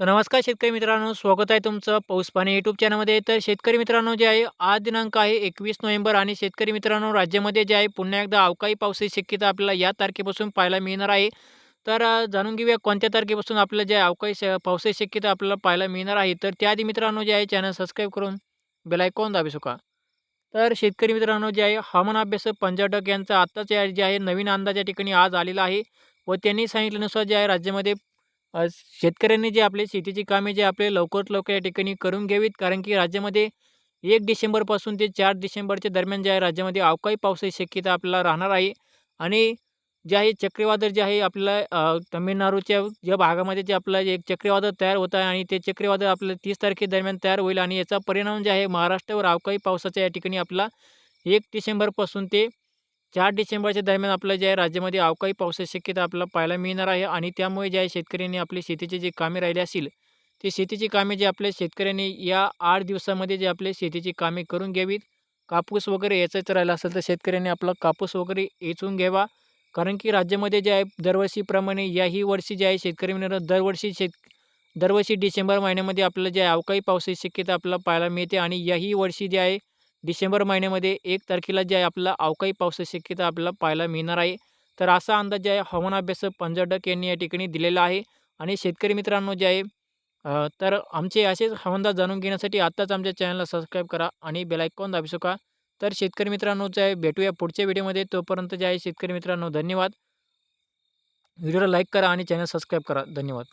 तर नमस्कार शेतकरी मित्रांनो स्वागत आहे तुमचं पाऊस पाणी यूट्यूब चॅनलमध्ये तर शेतकरी मित्रांनो जे आहे आज दिनांक आहे एकवीस नोव्हेंबर आणि शेतकरी मित्रांनो राज्यामध्ये जे आहे पुन्हा एकदा अवकाळी पावसाची शक्यता आपल्याला या तारखेपासून पाहायला मिळणार आहे. तर जाणून घेऊया कोणत्या तारखेपासून आपल्याला जे अवकाळी श पावसाची शक्यता आपल्याला पाहायला मिळणार आहे. तर त्याआधी मित्रांनो जे आहे चॅनल सबस्क्राईब करून बेलायकॉन दाबी सुका. तर शेतकरी मित्रांनो जे आहे हवामान अभ्यासक पंजाटक यांचा आत्ताच या- जे आहे नवीन अंदाज या ठिकाणी आज आलेला आहे व त्यांनी सांगितल्यानुसार जे आहे राज्यामध्ये अ, शेतकऱ्यांनी जे आपले शेतीची कामे जे आपले लवकरात लवकर या ठिकाणी करून घ्यावीत कारण की राज्यामध्ये एक डिसेंबरपासून ते चार डिसेंबरच्या दरम्यान जे आहे राज्यामध्ये अवकाळी पावसाची शक्यता आपल्याला राहणार आहे. आणि जे आहे चक्रीवादळ जे आहे आपल्याला अ, तामिळनाडूच्या ज्या भागामध्ये जे आपलं एक चक्रीवादळ तयार होत आहे आणि ते चक्रीवादळ आपल्याला तीस तारखेदरम्यान तयार होईल. आणि याचा परिणाम जे आहे महाराष्ट्रावर अवकाळी पावसाचा या ठिकाणी आपला एक डिसेंबरपासून ते चार डिसेंबरच्या दरम्यान आपलं जे आहे राज्यामध्ये अवकाळी पावसाची शक्यता आपल्याला पाहायला मिळणार आहे आणि त्यामुळे जे आहे शेतकऱ्यांनी आपली शेतीचे जे कामे राहिले असतील ते शेतीची कामे जे आपल्या शेतकऱ्यांनी या आठ दिवसामध्ये जे आपले शेतीची कामे करून घ्यावीत. कापूस वगैरे याचाच राहिला असेल तर शेतकऱ्यांनी आपला कापूस वगैरे येचून घ्यावा. कारण की राज्यामध्ये जे आहे दरवर्षीप्रमाणे याही वर्षी जे आहे शेतकरी दरवर्षी शेत दरवर्षी डिसेंबर महिन्यामध्ये आपल्याला जे आहे अवकाळी पावसाची शक्यता आपल्याला पाहायला मिळते आणि याही वर्षी जे आहे डिसेंबर महिन्यामध्ये एक तारखेला जे आहे आपल्याला अवकाळी पावसाची शक्यता आपल्याला पाहायला मिळणार आहे. तर असा अंदाज जे आहे हवामान अभ्यासक पंजाटक यांनी या ठिकाणी दिलेला आहे. आणि शेतकरी मित्रांनो जे आहे तर आमचे असेच हवामान जाणून घेण्यासाठी आत्ताच आमच्या चॅनलला सबस्क्राईब करा आणि बेलायकॉन दाबू शका तर शेतकरी मित्रांनो जे आहे भेटूया पुढच्या व्हिडिओमध्ये. तोपर्यंत जे आहे शेतकरी मित्रांनो धन्यवाद. व्हिडिओला लाईक करा आणि चॅनल सबस्क्राईब करा. धन्यवाद.